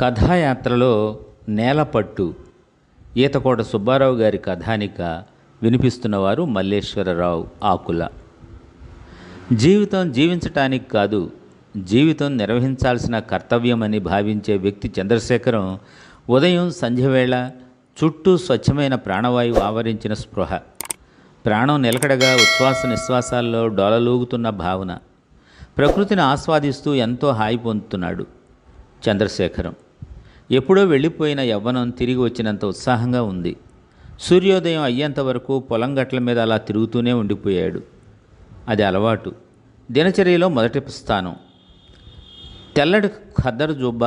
కథాయాత్రలో నేలపట్టు. ఈతకోట సుబ్బారావు గారి కథానిక వినిపిస్తున్నవారు మల్లేశ్వరరావు ఆకుల. జీవితం జీవించటానికి కాదు జీవితం నిర్వహించాల్సిన కర్తవ్యమని భావించే వ్యక్తి చంద్రశేఖరం ఉదయం సంధ్యవేళ చుట్టూ స్వచ్ఛమైన ప్రాణవాయువు ఆవరించిన స్పృహ. ప్రాణం నిలకడగా ఉచ్ఛ్వాస నిశ్వాసాల్లో డొలలూగుతున్న భావన. ప్రకృతిని ఆస్వాదిస్తూ ఎంతో హాయి పొందుతున్నాడు చంద్రశేఖరం. ఎప్పుడో వెళ్ళిపోయిన యవ్వనం తిరిగి వచ్చినంత ఉత్సాహంగా ఉంది. సూర్యోదయం అయ్యేంత వరకు పొలం గట్ల మీద అలా తిరుగుతూనే ఉండిపోయాడు. అది అలవాటు. దినచర్యలో మొదటి స్థానం. తెల్లటి ఖద్దరు జుబ్బ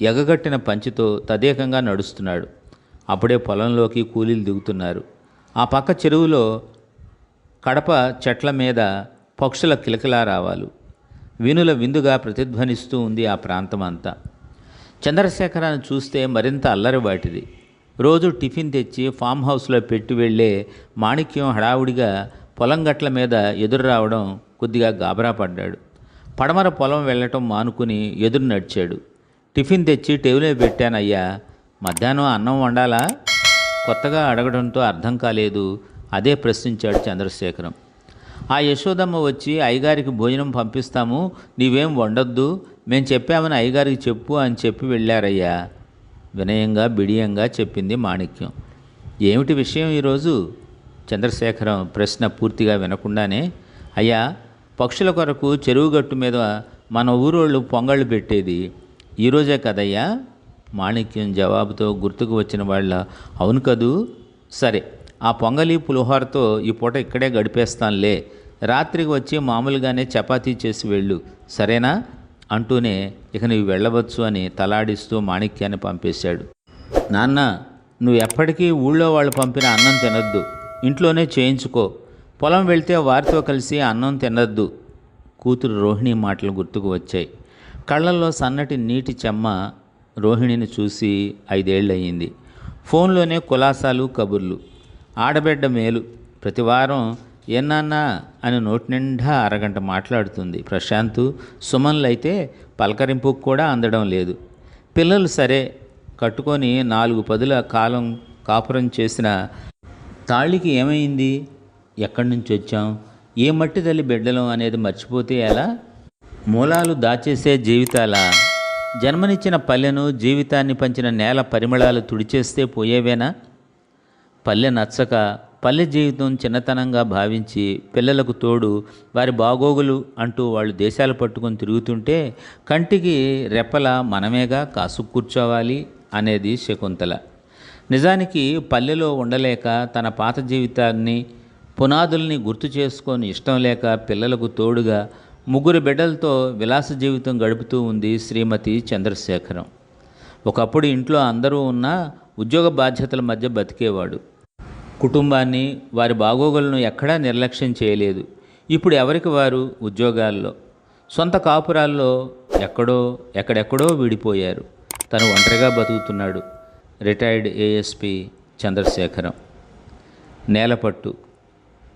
ఎగగట్టిన పంచితో తదేకంగా నడుస్తున్నాడు. అప్పుడే పొలంలోకి కూలీలు దిగుతున్నారు. ఆ పక్క చెరువులో కడప చెట్ల మీద పక్షుల కిలకిలా రావాలు. వినుల విందుగా ప్రతిధ్వనిస్తూ ఉంది ఆ ప్రాంతం అంతా చంద్రశేఖరాన్ని చూస్తే మరింత అల్లరి వాటిది. రోజు టిఫిన్ తెచ్చి ఫామ్ హౌస్లో పెట్టి వెళ్ళే మాణిక్యం హడావుడిగా పొలం గట్ల మీద ఎదురు రావడం కొద్దిగా గాబరా పడ్డాడు. పడమర పొలం వెళ్ళటం మానుకుని ఎదురు నడిచాడు. టిఫిన్ తెచ్చి టేబులే పెట్టానయ్యా మధ్యాహ్నం అన్నం వండాలా? కొత్తగా అడగడంతో అర్థం కాలేదు అదే ప్రశ్నించాడు చంద్రశేఖరం. ఆ యశోదమ్మ వచ్చి అయ్యగారికి భోజనం పంపిస్తాము నీవేం వండొద్దు మేము చెప్పామని అయ్యగారికి చెప్పు అని చెప్పి వెళ్ళారయ్యా. వినయంగా బిడియంగా చెప్పింది మాణిక్యం. ఏమిటి విషయం ఈరోజు? చంద్రశేఖరం ప్రశ్న పూర్తిగా వినకుండానే అయ్యా పక్షుల కొరకు చెరువు గట్టు మీద మన ఊరోళ్ళు పొంగళ్ళు పెట్టేది ఈరోజే కదయ్యా? మాణిక్యం జవాబుతో గుర్తుకు వచ్చిన వాళ్ళ అవును కదూ? సరే ఆ పొంగలి పులిహోరతో ఈ పూట ఇక్కడే గడిపేస్తానులే. రాత్రికి వచ్చి మామూలుగానే చపాతీ చేసి వెళ్ళు. సరేనా? అంటూనే ఇక నువ్వు వెళ్ళవచ్చు అని తలాడిస్తూ మాణిక్యాన్ని పంపేశాడు. నాన్న నువ్వు ఎప్పటికీ ఊళ్ళో వాళ్ళు పంపిన అన్నం తినొద్దు. ఇంట్లోనే చేయించుకో. పొలం వెళ్తే వారితో కలిసి అన్నం తినొద్దు. కూతురు రోహిణి మాటలు గుర్తుకు వచ్చాయి. కళ్ళల్లో సన్నటి నీటి చెమ్మ రోహిణిని చూసి ఐదేళ్ళయింది ఫోన్లోనే కులాసాలు కబుర్లు. ఆడబిడ్డ మేలు. ప్రతివారం ఏనాన్నా అని నోటి నిండా అరగంట మాట్లాడుతుంది. ప్రశాంత్ సుమన్లు అయితే పలకరింపుకు కూడా అందడం లేదు. పిల్లలు సరే కట్టుకొని నాలుగు పదుల కాలం కాపురం చేసిన తాళికి ఏమైంది? ఎక్కడి నుంచి వచ్చాం? ఏ మట్టి తల్లి బిడ్డలం అనేది మర్చిపోతే ఎలా? మూలాలు దాచేసే జీవితాల జన్మనిచ్చిన పల్లెను జీవితాన్ని పంచిన నేల పరిమళాలు తుడిచేస్తే పోయేవేనా? పల్లె నచ్చక పల్లె జీవితం చిన్నతనంగా భావించి పిల్లలకు తోడు వారి బాగోగులు అంటూ వాళ్ళు దేశాలు పట్టుకొని తిరుగుతుంటే కంటికి రెప్పల మనమేగా కాసు కూర్చోవాలి అనేది శకుంతల. నిజానికి పల్లెలో ఉండలేక తన పాత జీవితాన్ని పునాదుల్ని గుర్తు చేసుకొని ఇష్టం లేక పిల్లలకు తోడుగా ముగ్గురు బిడ్డలతో విలాస జీవితం గడుపుతూ ఉంది శ్రీమతి చంద్రశేఖరం. ఒకప్పుడు ఇంట్లో అందరూ ఉన్న ఉద్యోగ బాధ్యతల మధ్య బతికేవాడు. కుటుంబాన్ని వారి బాగోగులను ఎక్కడా నిర్లక్ష్యం చేయలేదు. ఇప్పుడు ఎవరికి వారు? ఉద్యోగాల్లో. సొంత కాపురాల్లో ఎక్కడో ఎక్కడెక్కడో విడిపోయారు. తను ఒంటరిగా బతుకుతున్నాడు. Retired ASP Chandrasekharam. నేలపట్టు.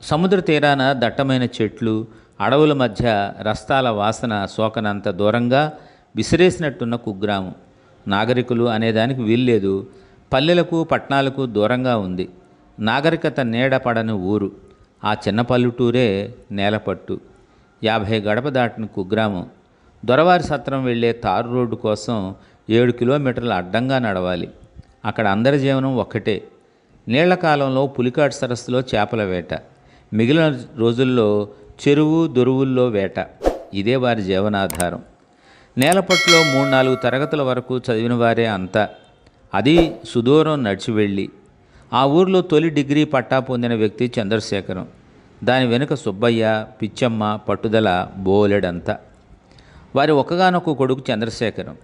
సముద్ర తీరాన దట్టమైన చెట్లు అడవుల మధ్య రస్తాల వాసన సోకనంత దూరంగా విసిరేసినట్టున్న కుగ్రామం. నాగరికులు అనేదానికి వీల్లేదు. పల్లెలకు పట్టణాలకు దూరంగా ఉంది. నాగరికత నీడపడని ఊరు ఆ చిన్న పల్లెటూరే నేలపట్టు. యాభై గడప దాటిన కుగ్రామం. దొరవారి సత్రం వెళ్ళే తారు రోడ్డు కోసం ఏడు కిలోమీటర్లు అడ్డంగా నడవాలి. అక్కడ అందరి జీవనం ఒక్కటే. నీళ్ళ కాలంలో పులికాటు సరస్సులో చేపల వేట. మిగిలిన రోజుల్లో చెరువు దొరువుల్లో వేట. ఇదే వారి జీవనాధారం. నేలపట్టులో మూడు నాలుగు తరగతుల వరకు చదివిన వారే అంతా. అది సుదూరం నడిచి వెళ్ళి ఆ ఊర్లో తొలి డిగ్రీ పట్టా పొందిన వ్యక్తి చంద్రశేఖరం. దాని వెనుక సుబ్బయ్య పిచ్చమ్మ పట్టుదల బోలెడంతా. వారి ఒక్కగానొక్క కొడుకు చంద్రశేఖరం.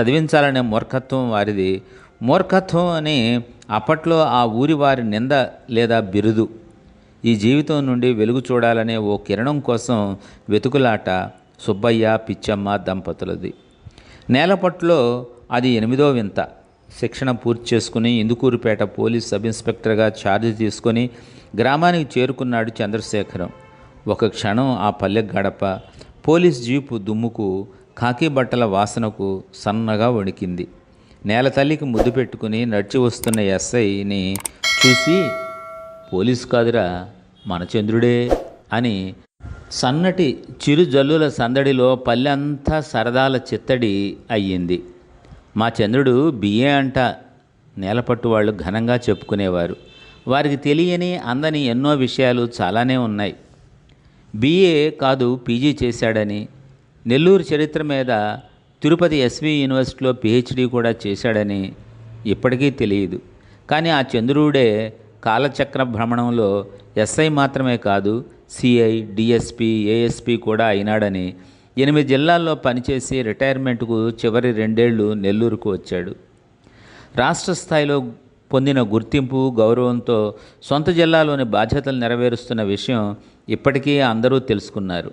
చదివించాలనే మూర్ఖత్వం వారిది. మూర్ఖత్వం అని అప్పట్లో ఆ ఊరి వారి నింద లేదా బిరుదు. ఈ జీవితం నుండి వెలుగు చూడాలనే ఓ కిరణం కోసం వెతుకులాట సుబ్బయ్య పిచ్చమ్మ దంపతులది. నేలపట్లో అది ఎనిమిదో వింత. శిక్షణ పూర్తి చేసుకుని ఇందుకూరుపేట పోలీస్ సబ్ ఇన్స్పెక్టర్గా ఛార్జ్ తీసుకొని గ్రామానికి చేరుకున్నాడు చంద్రశేఖరం. ఒక క్షణం ఆ పల్లె గడప పోలీస్ జీపు దుమ్ముకు కాకి బట్టల వాసనకు సన్నగా వణికింది. నేల తల్లికి ముద్దు పెట్టుకుని నడిచి వస్తున్న ఎస్ఐని చూసి పోలీస్ కాదురా మన చంద్రుడే అని సన్నటి చిరు జల్లుల సందడిలో పల్లెంతా సరదాల చిత్తడి అయ్యింది. మా చంద్రుడు బిఏ అంట. నేలపట్టు వాళ్ళు ఘనంగా చెప్పుకునేవారు. వారికి తెలియని అందని ఎన్నో విషయాలు చాలానే ఉన్నాయి. బిఏ కాదు పీజీ చేశాడని నెల్లూరు చరిత్ర మీద తిరుపతి ఎస్వి యూనివర్సిటీలో పిహెచ్డి కూడా చేశాడని ఇప్పటికీ తెలియదు. కానీ ఆ చంద్రుడే కాలచక్ర భ్రమణంలో ఎస్ఐ మాత్రమే కాదు సిఐ డిఎస్పి ఏఎస్పి కూడా అయినాడని ఎనిమిది జిల్లాల్లో పనిచేసి రిటైర్మెంట్కు చివరి రెండేళ్ళు నెల్లూరుకు వచ్చాడు. రాష్ట్ర స్థాయిలో పొందిన గుర్తింపు గౌరవంతో సొంత జిల్లాలోని బాధ్యతలు నెరవేరుస్తున్న విషయం ఇప్పటికీ అందరూ తెలుసుకున్నారు.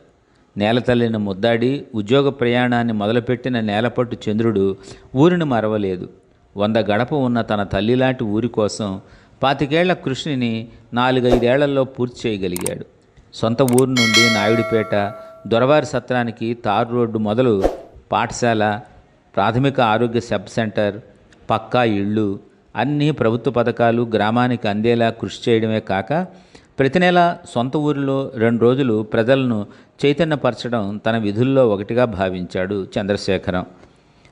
నేలతల్లిన ముద్దాడి ఉద్యోగ ప్రయాణాన్ని మొదలుపెట్టిన నేలపట్టు చంద్రుడు ఊరిని మరవలేదు. వంద గడప ఉన్న తన తల్లిలాంటి ఊరి కోసం పాతికేళ్ళ కృషిని నాలుగైదేళ్ళలో పూర్తి చేయగలిగాడు. సొంత ఊరు నుండి నాయుడిపేట దొరవారి సత్రానికి తారు రోడ్డు మొదలు పాఠశాల ప్రాథమిక ఆరోగ్య సబ్ సెంటర్ పక్కా ఇళ్ళు అన్ని ప్రభుత్వ పథకాలు గ్రామానికి అందేలా కృషి చేయడమే కాక ప్రతి నెల సొంత ఊరిలో రెండు రోజులు ప్రజలను చైతన్యపరచడం తన విధుల్లో ఒకటిగా భావించాడు చంద్రశేఖరం.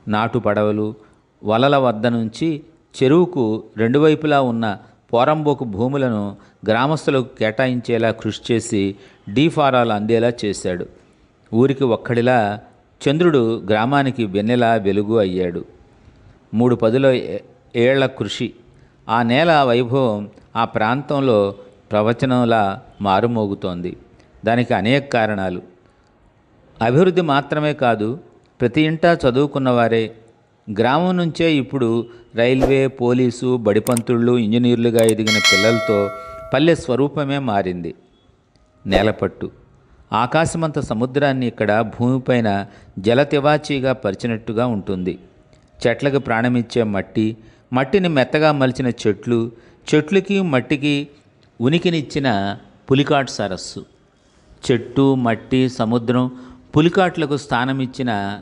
నాటు పడవలు వలల వద్ద నుంచి చెరువుకు రెండు వైపులా ఉన్న పోరంబోకు భూములను గ్రామస్తులకు కేటాయించేలా కృషి చేసి డీఫారాలు అందేలా చేశాడు. ఊరికి ఒక్కడిలా చంద్రుడు గ్రామానికి వెన్నెలా వెలుగు అయ్యాడు. మూడు పదుల ఏ- ఏళ్ళ కృషి. ఆ నేల వైభవం ఆ ప్రాంతంలో ప్రవచనంలా మారుమోగుతోంది. దానికి అనేక కారణాలు. అభివృద్ధి మాత్రమే కాదు ప్రతి ఇంటా చదువుకున్నవారే గ్రామం నుంచే ఇప్పుడు రైల్వే పోలీసు బడిపంతుళ్ళు ఇంజనీర్లుగా ఎదిగిన పిల్లలతో పల్లె స్వరూపమే మారింది. నేలపట్టు. ఆకాశమంత సముద్రాన్ని ఇక్కడ భూమిపైన జలతివాచీగా పరిచినట్టుగా ఉంటుంది. చెట్లకు ప్రాణమిచ్చే మట్టి మట్టిని మెత్తగా మలిచిన చెట్లు చెట్లకి మట్టికి ఉనికినిచ్చిన పులికాట్ సరస్సు. చెట్టు మట్టి సముద్రం పులికాట్లకు స్థానమిచ్చిన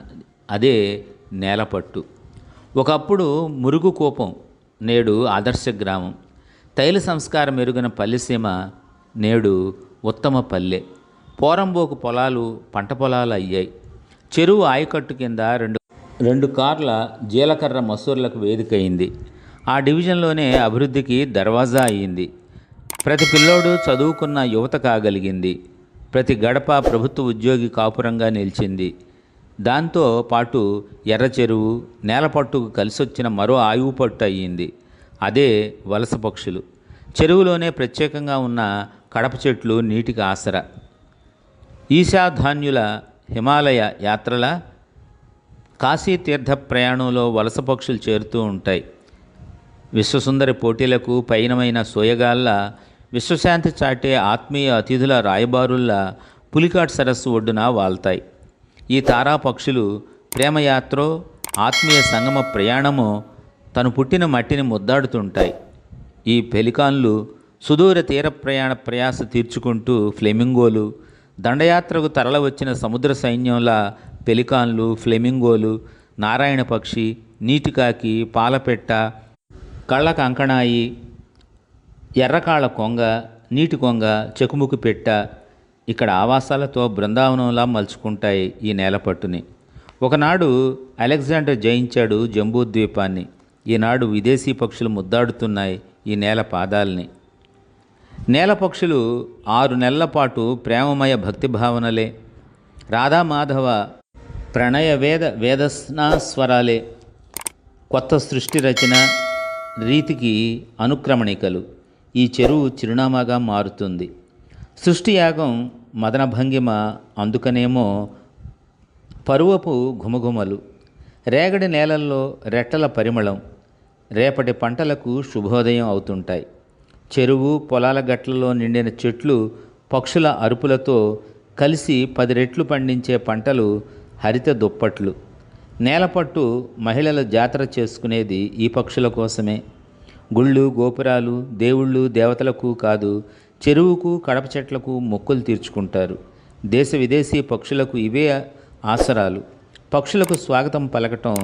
అదే నేలపట్టు. ఒకప్పుడు మురుగు కోపం నేడు ఆదర్శ గ్రామం. తైల సంస్కారం ఎరుగిన పల్లెసీమ నేడు ఉత్తమ పల్లె. పోరంబోకు పొలాలు పంట పొలాలు అయ్యాయి. చెరువు ఆయకట్టు కింద రెండు రెండు కార్ల జీలకర్ర మసూర్లకు వేదికయింది. ఆ డివిజన్లోనే అభివృద్ధికి దర్వాజా అయింది. ప్రతి పిల్లోడు చదువుకున్న యువత కాగలిగింది. ప్రతి గడప ప్రభుత్వ ఉద్యోగి కాపురంగా నిలిచింది. దాంతో పాటు ఎర్ర చెరువు నేలపట్టుకు కలిసొచ్చిన మరో ఆయువు పట్టు అయ్యింది. అదే వలస పక్షులు. చెరువులోనే ప్రత్యేకంగా ఉన్న కడప చెట్లు నీటికి ఆసరా. ఈశాధాన్యుల హిమాలయ యాత్రల కాశీ తీర్థ ప్రయాణంలో వలస పక్షులు చేరుతూ ఉంటాయి. విశ్వసుందరి పోటీలకు పయనమైన సోయగాళ్ళ విశ్వశాంతి చాటే ఆత్మీయ అతిథుల రాయబారుల్లా పులికాట్ సరస్సు ఒడ్డున వాల్తాయి ఈ తారా పక్షులు ప్రేమయాత్రో ఆత్మీయ సంగమ ప్రయాణమో తను పుట్టిన మట్టిని ముద్దాడుతుంటాయి. ఈ పెలికాన్లు సుదూర తీర ప్రయాణ ప్రయాస తీర్చుకుంటూ ఫ్లెమింగోలు దండయాత్రకు తరలవచ్చిన సముద్ర సైన్యంలా పెలికాన్లు ఫ్లెమింగోలు నారాయణ పక్షి నీటికాకి పాలపెట్ట కళ్ళ కంకణాయి ఎర్రకాళ్ళ కొంగ నీటి కొంగ చెకుముకు పెట్ట ఇక్కడ ఆవాసాలతో బృందావనంలా మలుచుకుంటాయి ఈ నేలపట్టుని. ఒకనాడు అలెగ్జాండర్ జయించాడు జంబూద్వీపాన్ని. ఈనాడు విదేశీ పక్షులు ముద్దాడుతున్నాయి ఈ నేల పాదాల్ని. నేలపక్షులు ఆరు నెలల పాటు ప్రేమమయ భక్తి భావనలే. రాధామాధవ ప్రణయ వేద వేదస్నాస్వరాలే. కొత్త సృష్టి రచన రీతికి అనుక్రమణికలు. ఈ చెరువు చిరునామాగా మారుతుంది. సృష్టి యాగం మదన భంగిమ అందుకనేమో పరువపు ఘుమఘుమలు. రేగడి నేలల్లో రెట్టల పరిమళం. రేపటి పంటలకు శుభోదయం అవుతుంటాయి. చెరువు పొలాల గట్లలో నిండిన చెట్లు పక్షుల అరుపులతో కలిసి పది రెట్లు పండించే పంటలు హరిత దుప్పట్లు. నేలపట్టు మహిళల జాతర చేసుకునేది ఈ పక్షుల కోసమే. గుళ్ళు గోపురాలు దేవుళ్ళు దేవతలకు కాదు చెరువుకు కడప చెట్లకు మొక్కులు తీర్చుకుంటారు. దేశ విదేశీ పక్షులకు ఇవే ఆసరాలు. పక్షులకు స్వాగతం పలకటం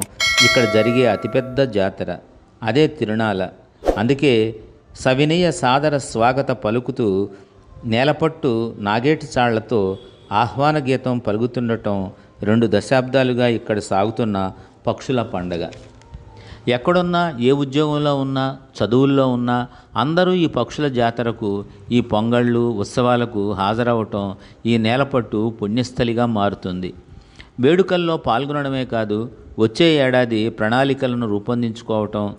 ఇక్కడ జరిగే అతిపెద్ద జాతర. అదే తిరునాల. అందుకే సవినయ సాదర స్వాగత పలుకుతూ నేలపట్టు నాగేటి చాళ్ళతో ఆహ్వాన గీతం పలుకుతుండటం రెండు దశాబ్దాలుగా ఇక్కడ సాగుతున్న పక్షుల పండగ. ఎక్కడున్నా ఏ ఉద్యోగంలో ఉన్నా చదువుల్లో ఉన్నా అందరూ ఈ పక్షుల జాతరకు ఈ పొంగళ్ళు ఉత్సవాలకు హాజరవటం ఈ నేలపట్టు పుణ్యస్థలిగా మారుతుంది. వేడుకల్లో పాల్గొనడమే కాదు వచ్చే ఏడాది ప్రణాళికలను రూపొందించుకోవటం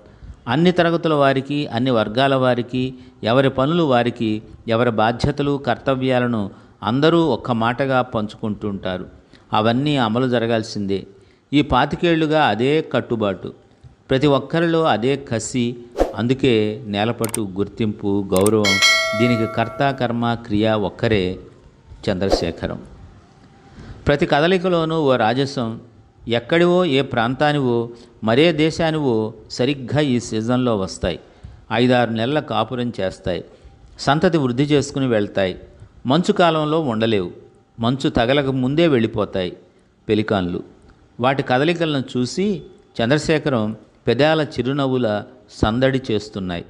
అన్ని తరగతుల వారికి అన్ని వర్గాల వారికి ఎవరి పనులు వారికి ఎవరి బాధ్యతలు కర్తవ్యాలను అందరూ ఒక్క మాటగా పంచుకుంటుంటారు. అవన్నీ అమలు జరగాల్సిందే. ఈ పాతికేళ్ళుగా అదే కట్టుబాటు. ప్రతి ఒక్కరిలో అదే కసి. అందుకే నేలపట్టు గుర్తింపు గౌరవం దీనికి కర్త కర్మ క్రియ ఒక్కరే చంద్రశేఖరం. ప్రతి కదలికలోనూ ఓ రాజసం ఎక్కడివో ఏ ప్రాంతానివో మరే దేశానివో సరిగ్గా ఈ సీజన్లో వస్తాయి. ఐదారు నెలల కాపురం చేస్తాయి. సంతతి వృద్ధి చేసుకుని వెళ్తాయి. మంచు కాలంలో ఉండలేవు. మంచు తగలక ముందే వెళ్ళిపోతాయి పెలికాన్లు. వాటి కదలికలను చూసి చంద్రశేఖరం పెదాల చిరునవ్వుల సందడి చేస్తున్నాయి.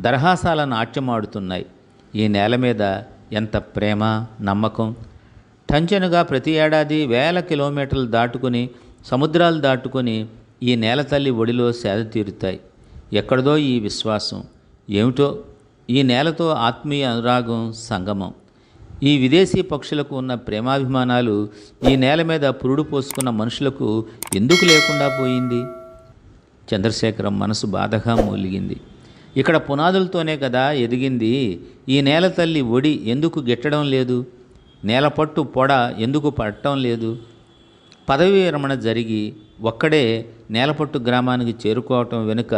దరహాసాల నాట్యమాడుతున్నాయి. ఈ నేల మీద ఎంత ప్రేమ నమ్మకం? టంచెనుగా ప్రతి ఏడాది వేల కిలోమీటర్లు దాటుకుని సముద్రాలు దాటుకొని ఈ నేల తల్లి ఒడిలో సేద తీరుతాయి. ఎక్కడదో ఈ విశ్వాసం. ఏమిటో? ఈ నేలతో ఆత్మీయ అనురాగం సంగమం. ఈ విదేశీ పక్షులకు ఉన్న ప్రేమాభిమానాలు ఈ నేల మీద పురుడు పోసుకున్న మనుషులకు ఎందుకు లేకుండా పోయింది? చంద్రశేఖరం మనసు బాధగా మూలిగింది. ఇక్కడ పునాదులతోనే కదా ఎదిగింది. ఈ నేల తల్లి ఒడి ఎందుకు గిట్టడం లేదు? నేల పట్టు పొడ ఎందుకు పట్టడం లేదు? పదవీ విరమణ జరిగి ఒక్కడే నేలపట్టు గ్రామానికి చేరుకోవటం వెనుక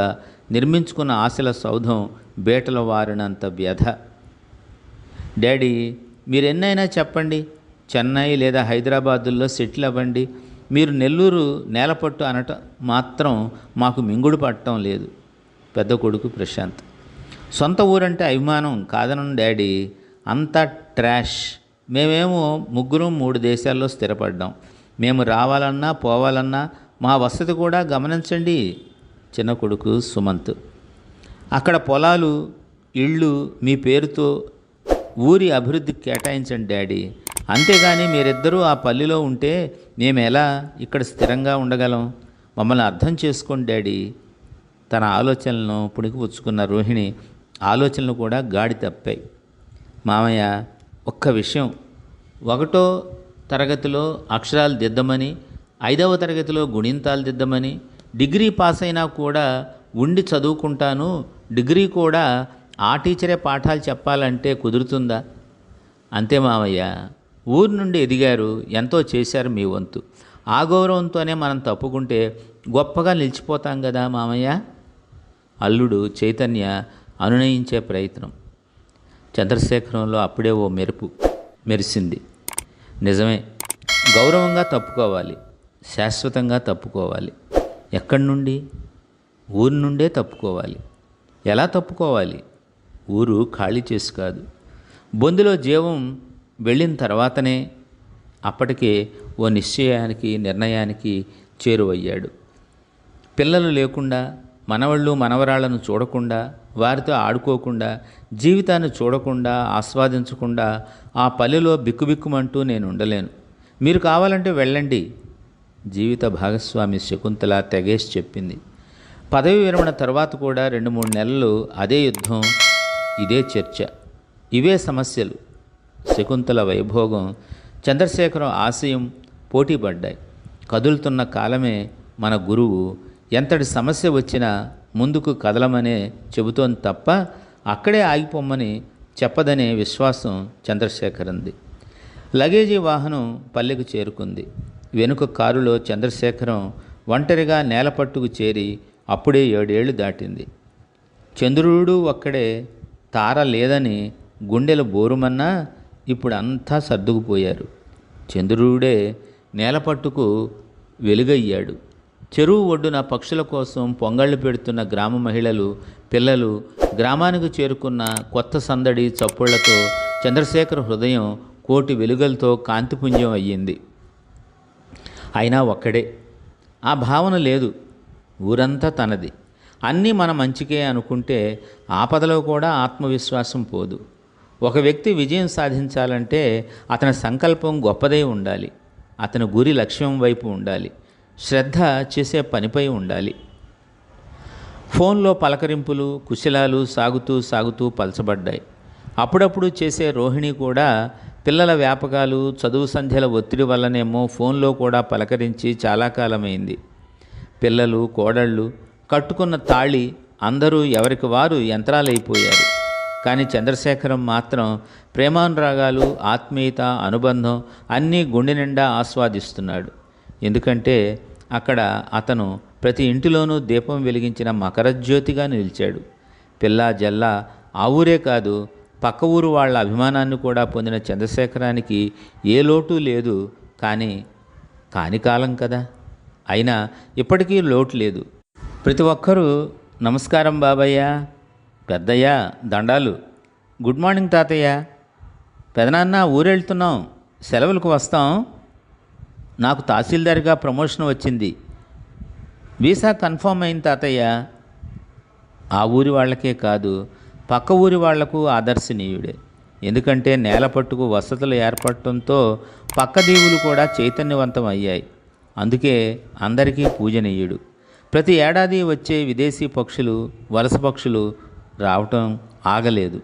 నిర్మించుకున్న ఆశల సౌధం బేటల వారినంత వ్యధ. డాడీ మీరు ఎన్నైనా చెప్పండి. చెన్నై లేదా హైదరాబాదుల్లో సెటిల్ అవ్వండి. మీరు నెల్లూరు నేలపట్టు అనట మాత్రం మాకు మింగుడు పట్టడం లేదు. పెద్ద కొడుకు ప్రశాంత్. సొంత ఊరంటే అభిమానం కాదనం డాడీ. అంతా ట్రాష్. మేమేమో ముగ్గురం మూడు దేశాల్లో స్థిరపడ్డాం. మేము రావాలన్నా పోవాలన్నా మా వసతి కూడా గమనించండి. చిన్న కొడుకు సుమంత్. అక్కడ పొలాలు ఇళ్ళు మీ పేరుతో ఊరి అభివృద్ధికి కేటాయించండి డాడీ. అంతేగాని మీరిద్దరూ ఆ పల్లెలో ఉంటే మేము ఎలా ఇక్కడ స్థిరంగా ఉండగలం? మమ్మల్ని అర్థం చేసుకోండి డాడీ. తన ఆలోచనలను పుణికిపుచ్చుకున్న రోహిణి ఆలోచనలు కూడా గాడి తప్పాయి. మామయ్య ఒక్క విషయం. ఒకటో తరగతిలో అక్షరాలు దిద్దమని ఐదవ తరగతిలో గుణింతాలు దిద్దమని డిగ్రీ పాస్ అయినా కూడా ఉండి చదువుకుంటాను డిగ్రీ కూడా ఆ టీచరే పాఠాలు చెప్పాలంటే కుదురుతుందా? అంతే మామయ్య ఊరు నుండి ఎదిగారు ఎంతో చేశారు మీ వంతు. ఆ గౌరవంతోనే మనం తప్పుకుంటే గొప్పగా నిలిచిపోతాం కదా మామయ్య అల్లుడు చైతన్య అనునయించే ప్రయత్నం. చంద్రశేఖరంలో అప్పుడే ఓ మెరుపు మెరిసింది. నిజమే. గౌరవంగా తప్పుకోవాలి. శాశ్వతంగా తప్పుకోవాలి. ఎక్కడి నుండి? ఊరి నుండే తప్పుకోవాలి. ఎలా తప్పుకోవాలి? ఊరు ఖాళీ చేసి కాదు. బొందులో జీవం వెళ్ళిన తర్వాతనే అప్పటికే ఓ నిశ్చయానికి నిర్ణయానికి చేరువయ్యాడు. పిల్లలు లేకుండా మనవళ్ళు మనవరాళ్ళను చూడకుండా వారితో ఆడుకోకుండా జీవితాన్ని చూడకుండా ఆస్వాదించకుండా ఆ పల్లెలో బిక్కుబిక్కుమంటూ నేను ఉండలేను. మీరు కావాలంటే వెళ్ళండి జీవిత భాగస్వామి శకుంతల తెగేసి చెప్పింది. పదవి విరమణ తర్వాత కూడా రెండు మూడు నెలలు అదే యుద్ధం ఇదే చర్చ. ఇవే సమస్యలు. శకుంతల వైభోగం చంద్రశేఖరం ఆశయం పోటీ పడ్డాయి కదులుతున్న కాలమే మన గురువు ఎంతటి సమస్య వచ్చినా ముందుకు కదలమనే చెబుతోంది తప్ప అక్కడే ఆగిపోమ్మని చెప్పదనే విశ్వాసం చంద్రశేఖరంది. లగేజీ వాహనం పల్లెకు చేరుకుంది. వెనుక కారులో చంద్రశేఖరం ఒంటరిగా నేలపట్టుకు చేరి అప్పుడే ఏడేళ్ళు దాటింది. చంద్రుడు ఒక్కడే తార లేదని గుండెలు బోరుమన్నా ఇప్పుడు అంతా సర్దుకుపోయారు. చంద్రుడే నేలపట్టుకు వెలుగయ్యాడు. చెరువు ఒడ్డున పక్షుల కోసం పొంగళ్ళు పెడుతున్న గ్రామ మహిళలు పిల్లలు గ్రామానికి చేరుకున్న కొత్త సందడి చప్పుళ్ళతో చంద్రశేఖర్ హృదయం కోటి వెలుగలతో కాంతిపుంజం అయ్యింది. అయినా ఒక్కడే. ఆ భావన లేదు. ఊరంతా తనది. అన్నీ మన మంచికే అనుకుంటే ఆపదలో కూడా ఆత్మవిశ్వాసం పోదు. ఒక వ్యక్తి విజయం సాధించాలంటే అతని సంకల్పం గొప్పదై ఉండాలి. అతని గురి లక్ష్యం వైపు ఉండాలి. శ్రద్ధ చేసే పనిపై ఉండాలి. ఫోన్లో పలకరింపులు కుశలాలు సాగుతూ సాగుతూ పలచబడ్డాయి. అప్పుడప్పుడు చేసే రోహిణి కూడా పిల్లల వ్యాపకాలు చదువు సంధ్యల ఒత్తిడి వల్లనేమో ఫోన్లో కూడా పలకరించి చాలా కాలమైంది. పిల్లలు కోడళ్ళు కట్టుకున్న తాళి అందరూ ఎవరికి వారు యంత్రాలైపోయారు. కానీ చంద్రశేఖరం మాత్రం ప్రేమానురాగాలు ఆత్మీయత అనుబంధం అన్నీ గుండె నిండా ఆస్వాదిస్తున్నాడు. ఎందుకంటే అక్కడ అతను ప్రతి ఇంటిలోనూ దీపం వెలిగించిన మకరజ్యోతిగా నిలిచాడు. పిల్లా జల్ల ఆ ఊరే కాదు పక్క ఊరు వాళ్ళ అభిమానాన్ని కూడా పొందిన చంద్రశేఖరానికి ఏ లోటు లేదు. కానీ కాని కాలం కదా. అయినా ఇప్పటికీ లోటు లేదు. ప్రతి ఒక్కరూ నమస్కారం బాబయ్య పెద్దయ్య దండాలు. గుడ్ మార్నింగ్ తాతయ్య. పెదనాన్న ఊరెళ్తున్నాం. సెలవులకు వస్తాం. నాకు తహసీల్దార్గా ప్రమోషన్ వచ్చింది. వీసా కన్ఫర్మ్ అయిన తాతయ్య ఆ ఊరి వాళ్ళకే కాదు పక్క ఊరి వాళ్ళకు ఆదర్శనీయుడే. ఎందుకంటే నేల పట్టుకు వసతులు ఏర్పడటంతో పక్క దీవులు కూడా చైతన్యవంతం అయ్యాయి. అందుకే అందరికీ పూజనీయుడు. ప్రతి ఏడాది వచ్చే విదేశీ పక్షులు వలస పక్షులు రావటం ఆగలేదు.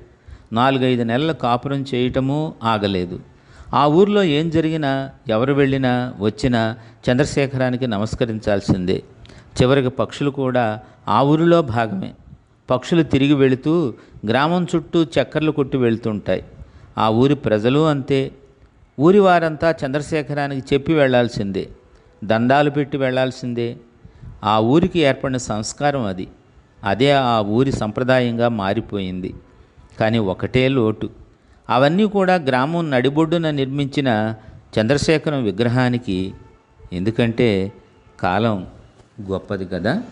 నాలుగైదు నెలల కాపురం చేయటమూ ఆగలేదు. ఆ ఊర్లో ఏం జరిగినా ఎవరు వెళ్ళినా వచ్చినా చంద్రశేఖరానికి నమస్కరించాల్సిందే. చివరికి పక్షులు కూడా ఆ ఊరిలో భాగమే. పక్షులు తిరిగి వెళుతూ గ్రామం చుట్టూ చక్కర్లు కొట్టి వెళ్తుంటాయి. ఆ ఊరి ప్రజలు అంతే. ఊరి వారంతా చంద్రశేఖరానికి చెప్పి వెళ్ళాల్సిందే దండాలు పెట్టి వెళ్ళాల్సిందే ఆ ఊరికి ఏర్పడిన సంస్కారం అది. అదే ఆ ఊరి సంప్రదాయంగా మారిపోయింది. కానీ ఒకటే లోటు. అవన్నీ కూడా గ్రామం నడిబొడ్డున నిర్మించిన చంద్రశేఖరం విగ్రహానికి. ఎందుకంటే కాలం గొప్పది కదా.